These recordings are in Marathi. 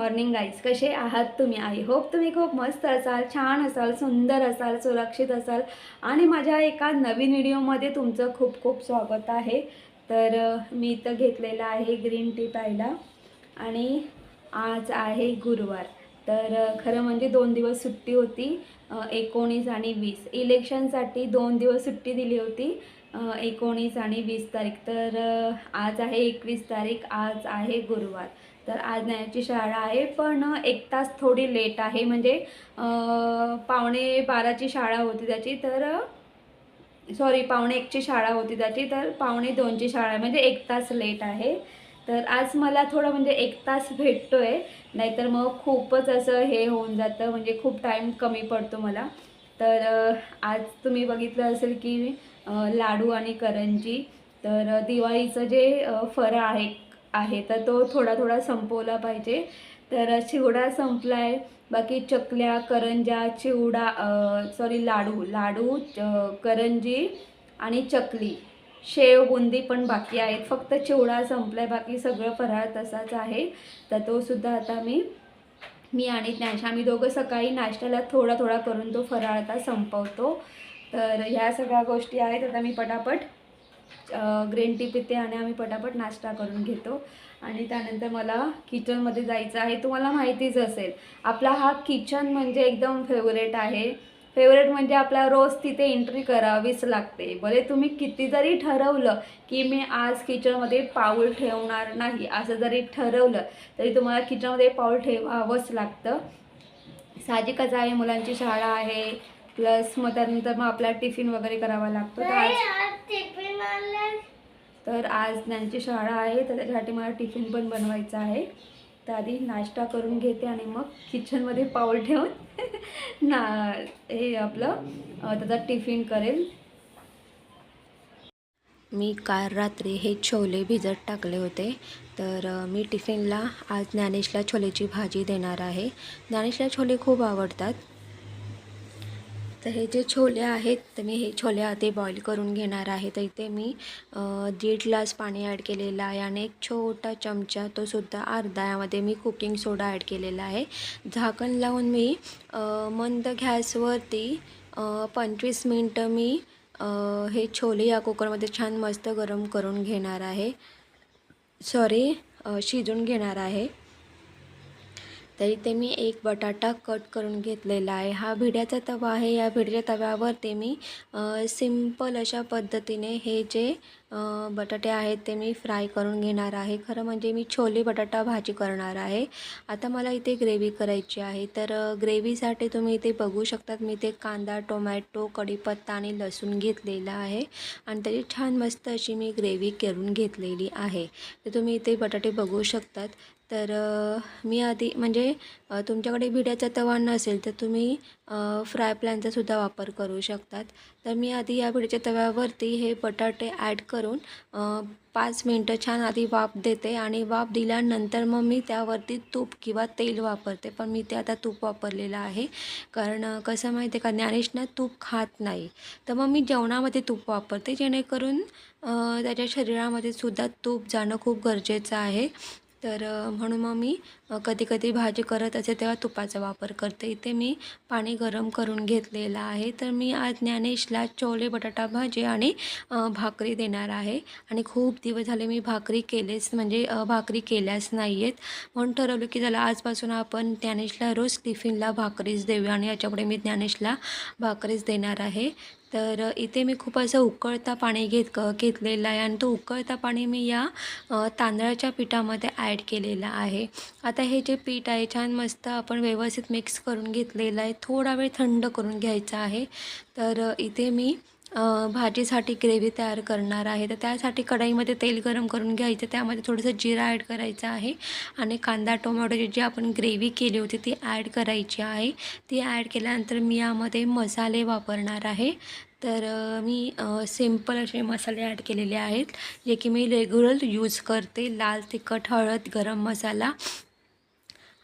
मॉर्निंग गाईज कसे आहात तुम्ही? आय होप तुम्ही खूप मस्त असाल छान असाल सुंदर असाल सुरक्षित असाल. आणि माझ्या एका नवीन व्हिडिओमध्ये तुमचं खूप खूप स्वागत आहे. तर मी इथं घेतलेलं आहे ग्रीन टी प्यायला. आणि आज आहे गुरुवार. तर खरं म्हणजे दोन दिवस सुट्टी होती एकोणीस आणि वीस. इलेक्शनसाठी दोन दिवस सुट्टी दिली होती. एकोणीस आणि वीस तारीख. तर आज आहे एकवीस तारीख आज आहे गुरुवार. तर आज न्यायाची शाळा आहे पण एक तास थोडी लेट आहे. म्हणजे पावणे बाराची शाळा होती त्याची तर सॉरी पावणे एकची शाळा होती त्याची तर पावणे दोनची शाळा आहे. म्हणजे एक तास लेट आहे. तर आज मला थोडं म्हणजे एक तास भेटतो आहे नाहीतर मग खूपच असं हे होऊन जातं. म्हणजे खूप टाईम कमी पडतो मला. तर आज तुम्ही बघितलं असेल की लाडू आणि करंजी. तर दिवाळीचं जे फर आहे आहे तर तो थोडा थोडा संपवला पाहिजे. तर चिवडा संपला आहे बाकी चकल्या करंजा चिवडा सॉरी लाडू लाडू च- करंजी आणि चकली. शेव बुंदी पण बाकी आहेत. फक्त चिवडा संपला आहे बाकी सगळं फराळ तसाच आहे. तर तो सुद्धा आता मी मी आणि ज्ञानशा आम्ही दोघं सकाळी नाश्त्याला थोडा थोडा करून तो फराळ आता संपवतो. तर ह्या सगळ्या गोष्टी आहेत. आता मी पटापट ग्रीन टी पिते आणि आम्ही पटापट नाश्ता करून घेतो. आणि त्यानंतर मला किचनमध्ये जायचं आहे. तुम्हाला माहितीच असेल आपला हा किचन म्हणजे एकदम फेवरेट आहे. फेवरेट म्हणजे आपला रोज तिथे एंट्री करावीच लागते. भले तुम्ही किती जरी ठरवलं की मी आज किचनमध्ये पाऊल ठेवणार नाही असं जरी ठरवलं तरी तुम्हाला किचनमध्ये पाऊल ठेवावंच लागतं. साहजिकच आहे मुलांची शाळा आहे प्लस मग त्यानंतर मग आपला टिफिन वगैरे करावा लागतो. तर आज तर आज त्यांची शाळा आहे तर त्याच्यासाठी मला टिफिन पण बनवायचं आहे. तर आधी नाश्ता करून घेते आणि मग किचनमध्ये पाऊल ठेवून ना हे आपलं त्याचा टिफिन करेल. मी काल रात्री हे छोले भिजत टाकले होते. तर मी टिफिनला आज ज्ञानेशला छोलेची भाजी देणार आहे. ज्ञानेशला छोले खूप आवडतात. तर हे जे छोले आहेत तर मी हे छोले आधी बॉईल करून घेणार आहे. तर इथे मी दीड ग्लास पाणी ॲड केलेलं आहे आणि एक छोटा चमचा तो सुद्धा अर्धा यामध्ये मी कुकिंग सोडा ॲड केलेला आहे. झाकण लावून मी मंद गॅसवरती पंचवीस मिनटं मी हे छोले या कुकरमध्ये छान मस्त गरम करून घेणार आहे. सॉरी शिजून घेणार आहे. तर इथे मी एक बटाटा कट करून घेतलेला आहे. हा भिड्याचा तवा आहे. या भिड्याच्या तव्यावर ते मी सिंपल अशा पद्धतीने हे जे बटाटे आहेत ते मी फ्राय करून घेणार आहे. खरं म्हणजे मी छोले बटाटा भाजी करणार आहे. आता मला इथे ग्रेव्ही करायची आहे. तर ग्रेव्हीसाठी तुम्ही इथे बघू शकतात मी इथे कांदा टोमॅटो कढीपत्ता आणि लसूण घेतलेला आहे. आणि त्याची छान मस्त अशी मी ग्रेव्ही करून घेतलेली आहे. तर तुम्ही इथे बटाटे बघू शकतात. तर मी आधी म्हणजे तुमच्याकडे भिड्याचा तवा नसेल तर तुम्ही फ्राय पॅनचासुद्धा वापर करू शकतात. तर मी आधी या भिड्याच्या तव्यावरती हे बटाटे ॲड करून पाच मिनटं छान आधी वाफ देते आणि वाफ दिल्यानंतर मग मी त्यावरती तूप किंवा तेल वापरते. पण मी ते आता तूप वापरलेलं आहे. कारण कसं माहिती आहे का? ज्ञानेश ना तूप खात नाही. तर मग मी जेवणामध्ये तूप वापरते. जेणेकरून त्याच्या शरीरामध्ये सुद्धा तूप जाणं खूप गरजेचं आहे. तर म्हणून मग मी कधी कधी भाजी करत असे तेव्हा तुपाचा वापर करते. इथे मी पाणी गरम करून घेतलेलं आहे. तर मी आज ज्ञानेशला छोले बटाटा भाजी आणि भाकरी देणार आहे. आणि खूप दिवस झाले मी भाकरी केलेच म्हणजे भाकरी केल्याच नाही आहेत म्हणून ठरवलं की चला आजपासून आपण ज्ञानेशला रोज टिफिनला भाकरीच देऊया आणि याच्यापुढे मी ज्ञानेशला भाकरीच देणार आहे. तर इथे मी खूप असं उकळता पाणी घेत क घेतलेलं आहे आणि तो उकळता पाणी मी या तांदळाच्या पिठामध्ये ॲड केलेला आहे. आता हे जे पीठ आहे छान मस्त आपण व्यवस्थित मिक्स करून घेतलेलं आहे. थोडा वेळ थंड करून घ्यायचा आहे. तर इथे मी भाजीसाठी ग्रेव्ही तयार करणार आहे. तर त्यासाठी कढाईमध्ये तेल गरम करून घ्यायचं. त्यामध्ये थोडंसं जिरा ॲड करायचं आहे आणि कांदा टोमॅटोची जी आपण ग्रेव्ही केली होती ती ॲड करायची आहे. ती ॲड केल्यानंतर मी यामध्ये मसाले वापरणार आहे. तर मी सिंपल असे मसाले ॲड केलेले आहेत जे की मी रेग्युलर यूज करते. लाल तिखट हळद गरम मसाला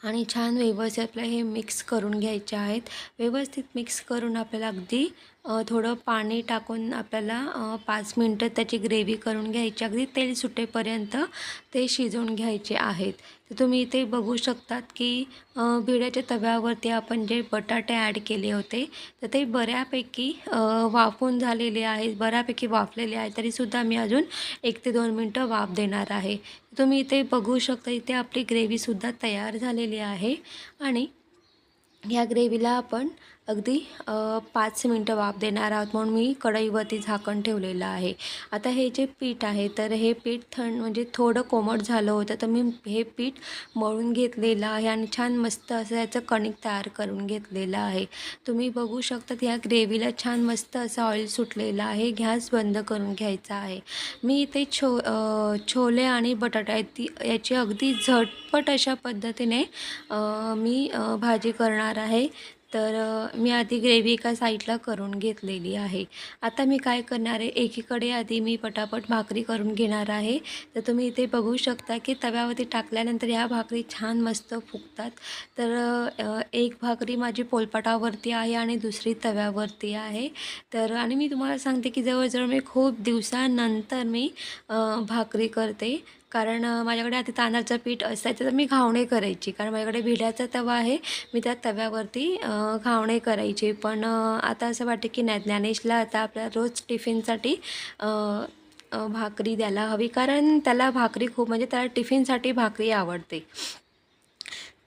आणि छान व्यवस्थित आपल्याला हे मिक्स करून घ्यायचे आहेत. व्यवस्थित मिक्स करून आपल्याला अगदी थोडं पाणी टाकून आपल्याला पाच मिनटं त्याची ग्रेव्ही करून घ्यायची. अगदी तेल सुटेपर्यंत ते शिजवून घ्यायचे आहेत. तर तुम्ही इथे बघू शकतात की बिड्याच्या भिड्याच्या तव्यावरती आपण जे बटाटे ॲड केले होते तर ते बऱ्यापैकी वाफून झालेले आहेत बऱ्यापैकी वाफलेले आहे तरीसुद्धा मी अजून एक ते दोन मिनटं वाफ देणार आहे. तुम्ही इथे बघू शकता इथे आपली ग्रेव्हीसुद्धा तयार झालेली आहे. आणि ह्या ग्रेव्हीला आपण अगदी पाच मिनटं वाफ देणार आहोत म्हणून मी कढईवरती झाकण ठेवलेलं आहे. आता हे जे पीठ आहे तर हे पीठ थंड म्हणजे थोडं कोमट झालं होतं तर मी हे पीठ मळून घेतलेलं आहे आणि छान मस्त असं याचं कणिक तयार करून घेतलेलं आहे. तुम्ही बघू शकतात ह्या ग्रेव्हीला छान मस्त असं ऑइल सुटलेलं आहे गॅस बंद करून घ्यायचा आहे. मी इथे छो छोले आणि बटाटा ती याची अगदी झटपट अशा पद्धतीने मी भाजी करणार आहे. तर मी आधी ग्रेव्ही एका साईडला करून घेतलेली आहे. आता मी काय करणार आहे? एकीकडे आधी मी पटापट भाकरी करून घेणार आहे. तर तुम्ही इथे बघू शकता की तव्यावरती टाकल्यानंतर ह्या भाकरी छान मस्त फुगतात. तर एक भाकरी माझी पोलपाटावरती आहे आणि दुसरी तव्यावरती आहे. तर आणि मी तुम्हाला सांगते की जवळजवळ मी खूप दिवसानंतर मी भाकरी करते. कारण माझ्याकडे आधी तांदळाचं पीठ असायचं तर मी घावणे करायची. कारण माझ्याकडे भिड्याचा तवा आहे मी त्या तव्यावरती घावणे करायचे. पण आता असं वाटतं की नाही ज्ञानेशला आता आपल्या रोज टिफिनसाठी भाकरी द्यायला हवी. कारण त्याला भाकरी खूप म्हणजे त्याला टिफिनसाठी भाकरी आवडते.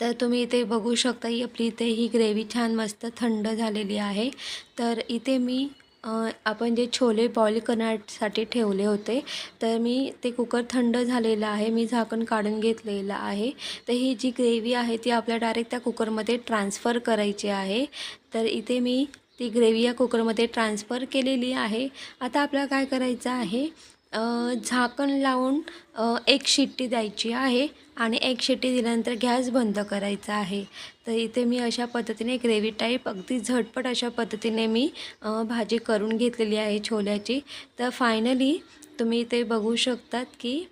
तर तुम्ही इथे बघू शकता ही आपली इथे ही ग्रेव्ही छान मस्त थंड झालेली आहे. तर इथे मी आपण जे छोले बॉईल करण्यासाठी ठेवले होते तर मी ते कुकर थंड झालेलं आहे मी झाकण काढून घेतलेलं आहे. तर ही जी ग्रेव्ही आहे ती आपल्याला डायरेक्ट त्या कुकरमध्ये ट्रान्सफर करायची आहे. तर इथे मी ती ग्रेव्ही या कुकरमध्ये ट्रान्सफर केलेली आहे. आता आपल्याला काय करायचं आहे झाकण लावून एक शिट्टी द्यायची आहे आणि एक शिट्टी दिल्यानंतर गॅस बंद करायचा आहे. तर इथे मी अशा पद्धतीने ग्रेव्ही टाईप अगदी झटपट अशा पद्धतीने मी भाजी करून घेतलेली आहे छोल्याची. तर फायनली तुम्ही इथे बघू शकतात की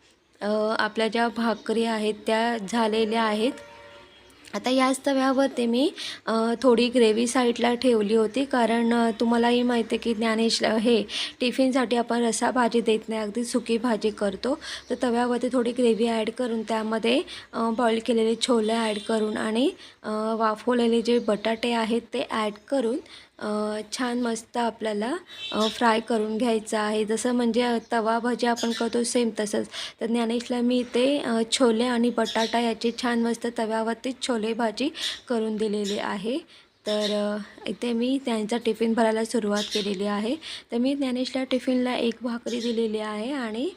आपल्या ज्या भाकरी आहेत त्या झालेल्या आहेत. आता याच तव्यावरती मी थोडी ग्रेव्ही साईडला ठेवली होती. कारण तुम्हालाही माहिती आहे की ज्ञानेश हे टिफिनसाठी आपण रसा भाजी देत नाही. अगदी सुकी भाजी करतो. तर तव्यावरती थोडी ग्रेव्ही ॲड करून त्यामध्ये बॉईल केलेले छोले ॲड करून आणि वाफवलेले जे बटाटे आहेत ते ॲड करून छान मस्त आपल्याला फ्राय करून घ्यायचं आहे. जसं म्हणजे तवा भजी आपण करतो सेम तसंच. तर ज्ञानेशला मी इथे छोले आणि बटाटा याची छान मस्त तव्यावरती छोले भाजी करून दिलेली आहे. तर इथे मी त्यांचा टिफिन भरायला सुरुवात केलेली आहे. तर मी ज्ञानेशला टिफिनला एक भाकरी दिलेली आहे आणि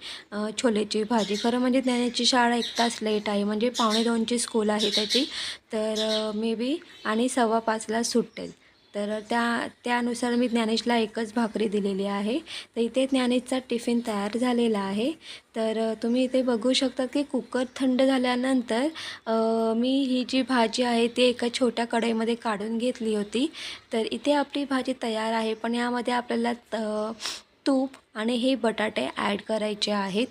छोलेची भाजी. खरं म्हणजे ज्ञानेशची शाळा एक तास लेट आहे. म्हणजे पावणे दोनची स्कूल आहे त्याची. तर मे बी आणि सव्वा पाचला सुटेल. तर त्या त्यानुसार मी ज्ञानेशला एकच भाकरी दिलेली आहे. तर इथे ज्ञानेशचा टिफिन तयार झालेला आहे. तर तुम्ही इथे बघू शकता की कुकर थंड झाल्यानंतर मी ही जी भाजी आहे ती एका छोट्या कढईमध्ये काढून घेतली होती. तर इथे आपली भाजी तयार आहे पण यामध्ये आपल्याला त- तूप आणि हे बटाटे ॲड करायचे आहेत.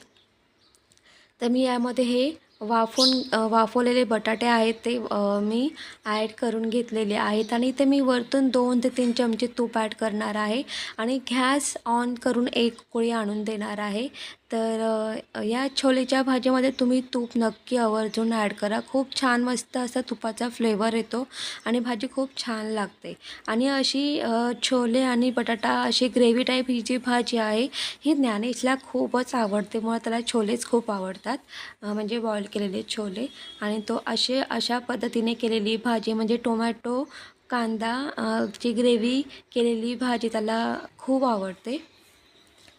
तर मी यामध्ये हे वाफून वाफवलेले बटाटे आहेत ते मी ॲड करून घेतलेले आहेत आणि ते मी वरतून दोन ते तीन चमचे तूप ॲड करणार आहे आणि गॅस ऑन करून एक पोळी आणून देणार आहे. तर या छोलेच्या भाजीमध्ये तुम्ही तूप नक्की आवर्जून ॲड करा. खूप छान मस्त असा तुपाचा फ्लेवर येतो आणि भाजी खूप छान लागते. आणि अशी छोले आणि बटाटा अशी ग्रेव्ही टाईप ही जी भाजी आहे ही ज्ञानेशला खूपच आवडते. मुळे त्याला छोलेच खूप आवडतात. म्हणजे बॉईल केलेले छोले. आणि तो असे अशा पद्धतीने केलेली भाजी म्हणजे टोमॅटो कांदा ची ग्रेव्ही केलेली भाजी त्याला खूप आवडते.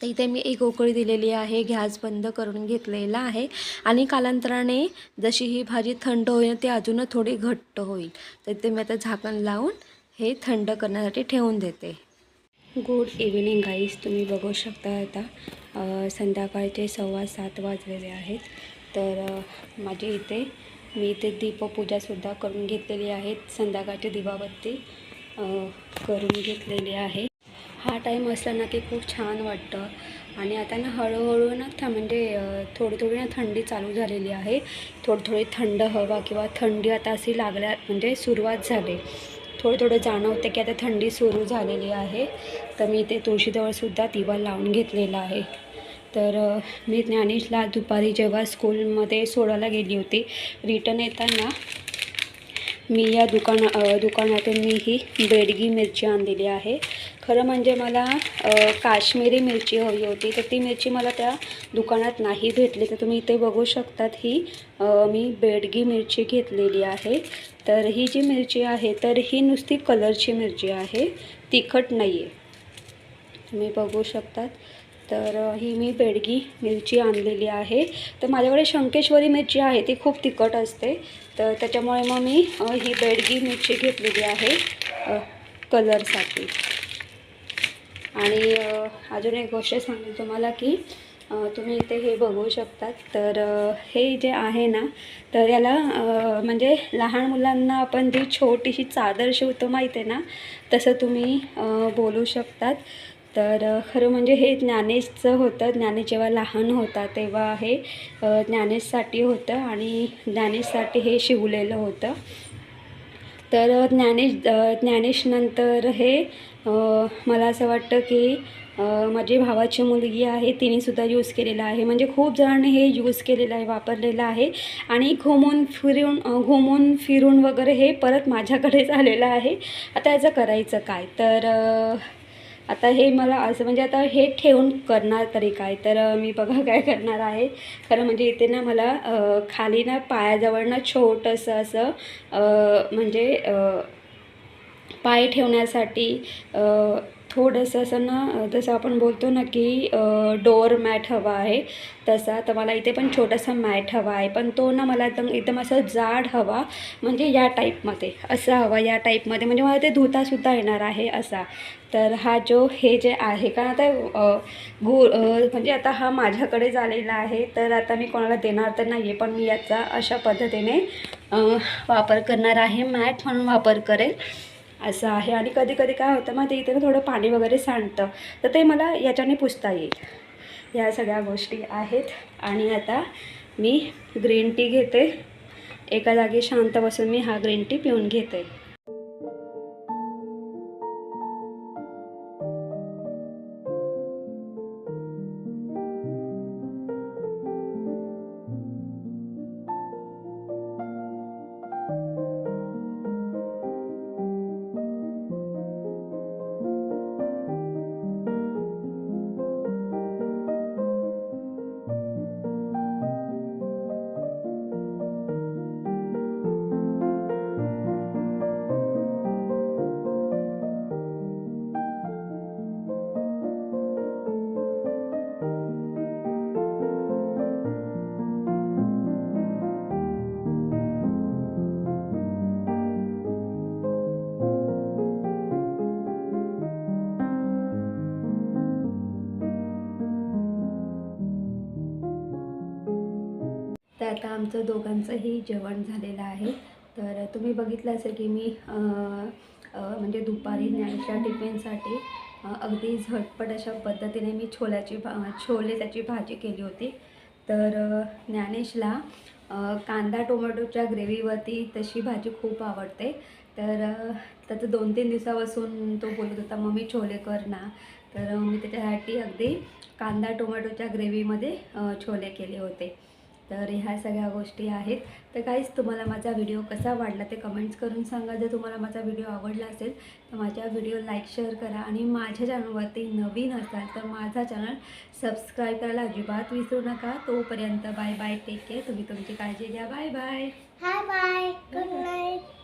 तर इथे मी एक उकळी दिलेली आहे गॅस बंद करून घेतलेला आहे. आणि कालांतराने जशी ही भाजी थंड होईल ती अजून थोडी घट्ट होईल. तर इथे मी आता झाकण लावून हे थंड करण्यासाठी ठेवून देते. गुड इव्हिनिंग गाईस तुम्ही बघू शकता आता संध्याकाळचे सव्वा सात वाजलेले आहेत. तर माझ्या इथे मी इथे दीपपूजासुद्धा करून घेतलेली आहे. संध्याकाळची दिवाबत्ती करून घेतलेली आहे. हा टाईम असला ना की खूप छान वाटतं. आणि आता ना हळूहळू ना थ म्हणजे थोडी थोडी ना थंडी चालू झालेली आहे. थोडी थोडी थंड हवा किंवा थंडी आता अशी लागल्या म्हणजे सुरुवात झाली. थोडं थोडं जाणवते की आता थंडी सुरू झालेली आहे. तर मी इथे तुळशीजवळसुद्धा दिवा लावून घेतलेला आहे. तर मी ज्ञानेशला दुपारी जेव्हा स्कूलमध्ये सोडायला गेली होती रिटर्न येताना मी या दुकाना दुकानातून मी ही बेडगी मिरची आणलेली आहे. खरं म्हणजे मला काश्मीरी मिरची हवी होती. तर ती मिरची मला त्या दुकानात नाही भेटली. तर तुम्ही इथे बघू शकतात ही मी बेडगी मिरची घेतलेली आहे. तर ही जी मिरची आहे तर ही नुसती कलरची मिरची आहे. तिखट नाही आहे तुम्ही बघू शकतात. तर ही मी बेडगी मिरची आणलेली आहे. तर माझ्याकडे शंकेश्वरी मिरची आहे ती खूप तिखट असते. तर त्याच्यामुळे मग मी ही बेडगी मिरची घेतलेली आहे कलरसाठी. आणि अजून एक गोष्ट सांगेन तुम्हाला की तुम्ही इथे हे बघू शकतात. तर हे जे आहे ना तर याला म्हणजे लहान मुलांना आपण जी छोटीशी चादर शिवतो माहिती आहे ना तसं तुम्ही बोलू शकतात. तर खरं म्हणजे हे ज्ञानेशचं होतं. ज्ञानेश जेव्हा लहान होता तेव्हा हे ज्ञानेशसाठी होतं आणि ज्ञानेशसाठी हे शिवलेलं होतं. तर ज्ञानेश ज्ञानेशनंतर हे मला असं वाटतं की माझी भावाची मुलगी आहे तिनेसुद्धा यूज केलेलं आहे. म्हणजे खूप जणांनी हे यूज केलेलं आहे वापरलेलं आहे. आणि घुमून फिरून घुमून फिरून वगैरे हे परत माझ्याकडेच आलेलं आहे. आता याचं करायचं काय? तर आता हे मला असं म्हणजे आता हे ठेवून करणार तरी काय? तर मी बघा काय करणार आहे. खरं म्हणजे इथे ना मला खाली ना पायाजवळ ना छोटंसं असं म्हणजे पाय ठेवण्यासाठी थोडंसं असं ना जसं आपण बोलतो ना की डोअर मॅट हवा आहे तसा. तर मला इथे पण छोटासा मॅट हवा आहे. पण तो ना मला एकदम एकदम असं जाड हवा म्हणजे या टाईपमध्ये असा हवा या टाईपमध्ये म्हणजे मला ते धुतासुद्धा येणार आहे असा. तर हा जो हे जे आहे कारण आता गु म्हणजे आता हा माझ्याकडे झालेला आहे तर आता मी कोणाला देणार तर नाही आहे पण मी याचा अशा पद्धतीने वापर करणार आहे. मॅट म्हणून वापर करेल. असं आहे. आणि कधी कधी काय होतं मग ते इथे ना थोडं पाणी वगैरे सांडतं. तर ते मला याच्याने पुसता येईल. या सगळ्या गोष्टी आहेत. आणि आता मी ग्रीन टी घेते. एका जागी शांत बसून मी हा ग्रीन टी पिऊन घेते. आता आमचं दोघांचंही जेवण झालेलं आहे. तर तुम्ही बघितलं असेल की मी म्हणजे दुपारी ज्ञानच्या टिफिनसाठी अगदी झटपट अशा पद्धतीने मी छोल्याची भा छोले त्याची भाजी केली होती. तर ज्ञानेशला कांदा टोमॅटोच्या ग्रेव्हीवरती तशी भाजी खूप आवडते. तर त्याचं दोन तीन दिवसापासून तो बोलत होता मम्मी छोले कर ना. तर मी त्याच्यासाठी अगदी कांदा टोमॅटोच्या ग्रेव्हीमध्ये छोले केले होते. तर ह्या सगळ्या गोष्टी आहेत. तर काहीच तुम्हाला माझा व्हिडिओ कसा वाटला ते कमेंट्स करून सांगा. जर तुम्हाला माझा व्हिडिओ आवडला असेल तर माझ्या व्हिडिओ लाईक शेअर करा आणि माझ्या चॅनलवरती नवीन असाल तर माझा चॅनल सबस्क्राईब करायला अजिबात विसरू नका. तोपर्यंत बाय बाय टेक केअर तुम्ही तुमची काळजी घ्या. Bye bye bye bye Good.